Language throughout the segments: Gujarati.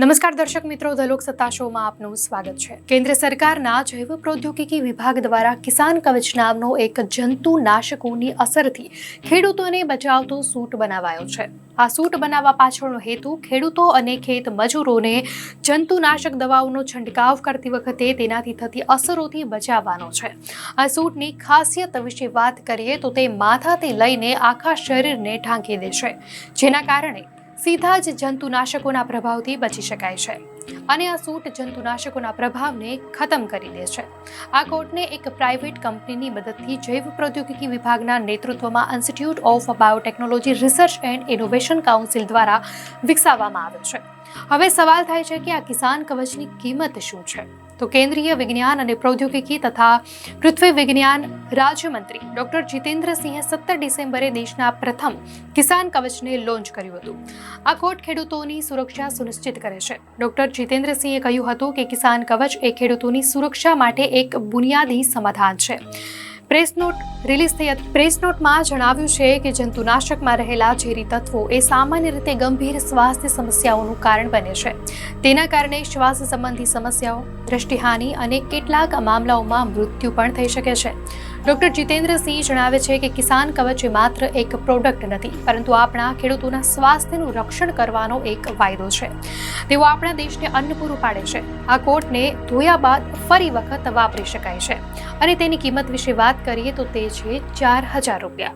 નમસ્કાર દર્શક મિત્રો, ધ લોક સત્તા શોમાં આપનું સ્વાગત છે. કેન્દ્ર સરકારના જૈવ પ્રૌદ્યોગિકી વિભાગ દ્વારા કિસાન કવચ નામનો એક જંતુ નાશકોની અસરથી ખેડૂતોને બચાવતો સૂટ બનાવાયો છે. આ સૂટ બનાવવા પાછળનો હેતુ ખેડૂતો અને ખેત મજૂરોને જંતુનાશક દવાઓનો છંટકાવ કરતી વખતે તેનાથી થતી અસરોથી બચાવવાનો છે. આ સૂટની ખાસિયત વિશે વાત કરીએ તો તે માથાથી લઈને આખા શરીરને ઢાંકી દે છે. જેના કારણે સીધા જ જંતુનાશકોના પ્રભાવથી બચી શકાય છે. અને આ સૂટ જંતુનાશકોના પ્રભાવને ખતમ કરી દે છે. આ કોટને એક પ્રાઇવેટ કંપનીની મદદથી જૈવ પ્રૌદ્યોગિકી વિભાગના નેતૃત્વમાં institute of biotechnology research and innovation council દ્વારા વિકસાવવામાં આવ્યો છે. હવે સવાલ થાય છે કે આ કિસાન કવચની કિંમત શું છે? તો કેન્દ્રીય વિજ્ઞાન અને પ્રૌદ્યોગિકી તથા પૃથ્વી વિજ્ઞાન રાજ્યમંત્રી ડોક્ટર જીતેન્દ્રસિંહે સત્તર ડિસેમ્બરે દેશના પ્રથમ કિસાન કવચને લોન્ચ કર્યું હતું. આ કોટ ખેડૂતોની સુરક્ષા સુનિશ્ચિત કરે છે. ડોક્ટર જીતેન્દ્રસિંહે કહ્યું હતું કે કિસાન કવચ એ ખેડૂતોની સુરક્ષા માટે એક બુનિયાદી સમાધાન છે. પ્રેસ નોટ, રિલીઝ થઈ હતી પ્રેસ નોટમાં જણાવ્યું છે કે જંતુનાશકમાં રહેલા ઝેરી તત્વો એ સામાન્ય રીતે ગંભીર સ્વાસ્થ્ય સમસ્યાઓનું કારણ બને છે. તેના કારણે શ્વાસ સંબંધી સમસ્યાઓ, દ્રષ્ટિહાનિ અને કેટલાક મામલાઓમાં મૃત્યુ પણ થઈ શકે છે. ડોક્ટર જીતેન્દ્રસિંહ જણાવે છે કે કિસાન કવચ એ માત્ર એક પ્રોડક્ટ નથી, પરંતુ આપણા ખેડૂતોના સ્વાસ્થ્યનું રક્ષણ કરવાનો એક વાયદો છે. તેઓ આપણા દેશને અન્ન પૂરું પાડે છે. આ કોટને ધોયા બાદ ફરી વખત વાપરી શકાય છે. અને તેની કિંમત વિશે વાત કરીએ તો તે છે ચાર હજાર રૂપિયા.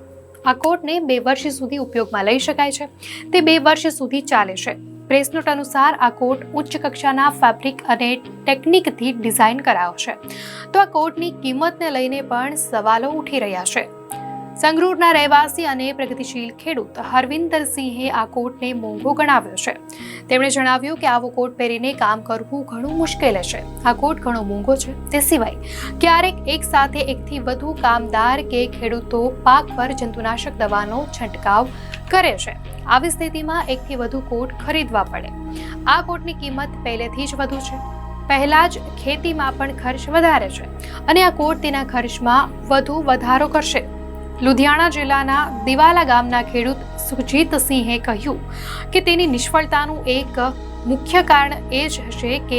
આ કોટને બે વર્ષ સુધી ઉપયોગમાં લઈ શકાય છે. તે બે વર્ષ સુધી ચાલે છે. પ્રેસનોટ અનુસાર આ કોટ ઉચ્ચ કક્ષાના ફેબ્રિક અને ટેકનિકથી ડિઝાઇન કરાયો છે તો આ કોટની કિંમતને લઈને પણ સવાલો ઉઠી રહ્યા છે. સંગરૂરના રહેવાસી અને પ્રગતિશીલ ખેડૂત હરવિંદરસિંહે આ કોટને મોંઘો ગણાવ્યો છે. તેમણે જણાવ્યું કે આવો કોટ પહેરીને કામ કરવું ઘણું મુશ્કેલ છે. આ કોટ ઘણો મોંઘો છે. તે સિવાય, ક્યારેક એક સાથે એકથી વધુ કામદાર કે ખેડૂતો પાક પર જંતુનાશક દવાનો છંટકાવ કરે છે. આવી સ્થિતિમાં એકથી વધુ કોટ ખરીદવા પડે. આ કોટની કિંમત પહેલેથી જ વધુ છે. પહેલા જ ખેતીમાં પણ ખર્ચ વધારે છે અને આ કોટ તેના ખર્ચમાં વધુ વધારો કરશે. લુધિયાણા જિલ્લાના દિવાલા ગામના ખેડૂત સુજીતસિંહે કહ્યું કે તેની નિષ્ફળતાનું એક મુખ્ય કારણ એ જ હશે કે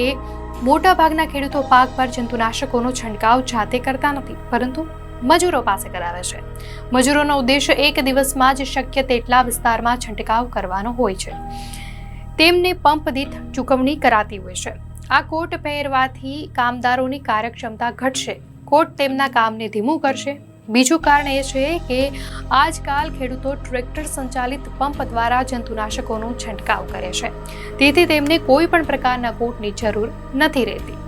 મોટાભાગના ખેડૂતો પાક પર જંતુનાશકોનો છંટકાવ જાતે કરતા નથી, પરંતુ મજૂરો પાસે કરાવે છે. મજૂરોનો ઉદ્દેશ એક દિવસમાં જ શક્ય તેટલા વિસ્તારમાં છંટકાવ કરવાનો હોય છે. તેમને પંપ દીઠ ચૂકવણી કરાતી હોય છે. આ કોટ પહેરવાથી કામદારોની કાર્યક્ષમતા ઘટશે. કોટ તેમના કામને ધીમું કરશે. બીજું કારણ એ છે કે આજકાલ ખેડૂતો ટ્રેક્ટર સંચાલિત પંપ દ્વારા જંતુનાશકોનો છંટકાવ કરે છે. તેથી તેમને કોઈ પણ પ્રકારના કોટની જરૂર નથી રહેતી.